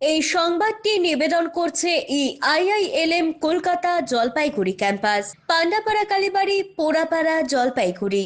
এই সংবাদটি নিবেদন করছে ই আইআইএলএম কলকাতা জলপাইগুড়ি ক্যাম্পাস। পান্ডাপাড়া কালীবাড়ি, পোড়াপাড়া জলপাইগুড়ি।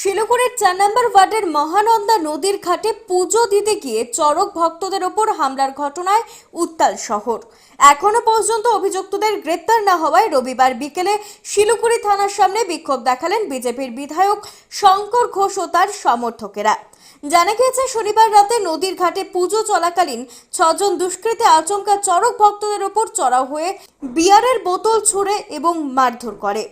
শিলিগুড়ির চার নম্বর ওয়ার্ডের মহানন্দা নদীর ঘাটে পুজো দিতে গিয়ে চড়ক ভক্তদের ওপর হামলার ঘটনায় উত্তাল শহর। এখনও পর্যন্ত অভিযুক্তদের গ্রেপ্তার না হওয়ায় রবিবার বিকেলে শিলিগুড়ি থানার সামনে বিক্ষোভ দেখালেন বিজেপির বিধায়ক শঙ্কর ঘোষ ও তার সমর্থকেরা। জানা গিয়েছে, শনিবার রাতে নদীর ঘাটে পুজো চলাকালীন ছজন দুষ্কৃতী আচমকা চরক ভক্তদের ওপর চড়াও হয়ে বিয়ারের বোতল ছুঁড়ে এবং মারধর করে।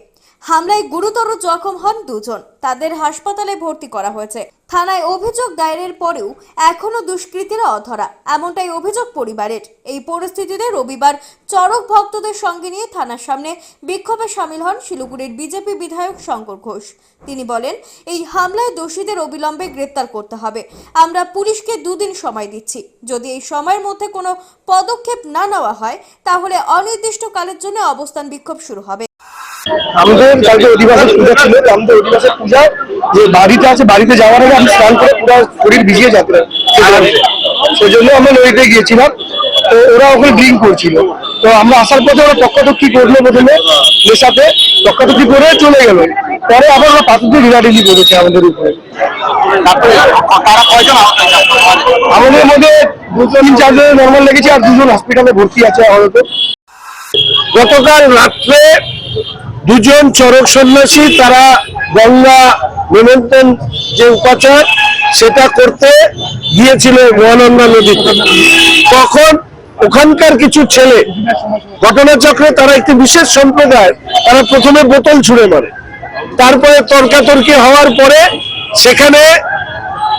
হামলায় গুরুতর জখম হন দুজন। তাদের হাসপাতালে ভর্তি করা হয়েছে। থানায় অভিযোগ দায়েরের পরেও এখনও দুষ্কৃতীরা অধরা। এমনটাই অভিযোগ পরিবারের। এই পরিস্থিতিতে রবিবার চড়ক ভক্তদের সঙ্গে নিয়ে থানার সামনে বিক্ষোভে সামিল হন শিলিগুড়ির বিজেপি বিধায়ক শঙ্কর ঘোষ। তিনি বলেন, এই হামলায় দোষীদের অবিলম্বে গ্রেপ্তার করতে হবে। আমরা পুলিশকে দুদিন সময় দিচ্ছি। যদি এই সময়ের মধ্যে কোনো পদক্ষেপ না নেওয়া হয়, তাহলে অনির্দিষ্টকালের জন্য অবস্থান বিক্ষোভ শুরু হবে। আমাদের কালকে অধিবাসের পূজা ছিল আমাদের অধিবাসের পূজা যে বাড়িতে আছে বাড়িতে যাওয়ার আগে আমি স্নান করে পুরো শরীর ভিজিয়ে যাত্রা সেই জন্য আমরা নদীতে গিয়েছিলাম তো ওরা ওখানে ড্রিঙ্ক করছিল। তো আমরা আসার পথে ওরা তক্কাতক্কি করল প্রথমে নেশাতে তক্কাতক্কি করে চলে গেল। পরে আবার ওরা পাথর দিয়ে রিলাডিলি করেছে আমাদের উপরে। আমাদের মধ্যে দুজন চারজন নর্মাল লেগেছে আর দুজন হসপিটালে ভর্তি আছে আপাতত। গতকাল রাত্রে দুজন চরক সন্ন্যাসী, তারা গঙ্গা নিমন্ত্রণ যে উপাচার, সেটা করতে গিয়েছিল মহানন্দা নদীতে। তখন ওখানকার কিছু ছেলে, ঘটনাচক্রে তারা একটি বিশেষ সম্প্রদায়, তারা প্রথমে বোতল ছুঁড়ে মারে। তারপরে তর্কাতর্কি হওয়ার পরে সেখানে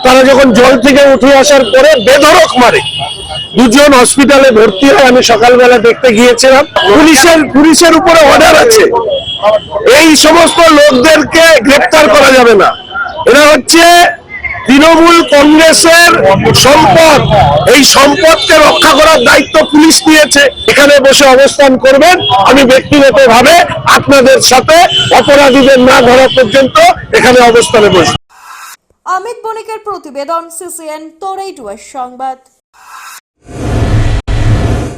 তারা যখন জল থেকে উঠে আসার পরে বেধরক মারে। দুজন হসপিটালে ভর্তি হয়, আমি সকালবেলা দেখতে গিয়েছিলাম। পুলিশের পুলিশের উপরে অর্ডার আছে। এই সমস্ত লোকদেরকে গ্রেপ্তার করা যাবে না। এরা হচ্ছে তৃণমূল কংগ্রেসের সম্পদ। এই সম্পদকে রক্ষা করার দায়িত্ব পুলিশ নিয়েছে। এখানে বসে অবস্থান করবেন। আমি ব্যক্তিগত ভাবে আপনাদের সাথে অপরাধীদের না ধরা পর্যন্ত এখানে অবস্থানে বসবো। অমিত বণিকের প্রতিবেদন সিসিএন তোরাইটুয়ার সংবাদ।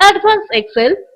Advanced Excel.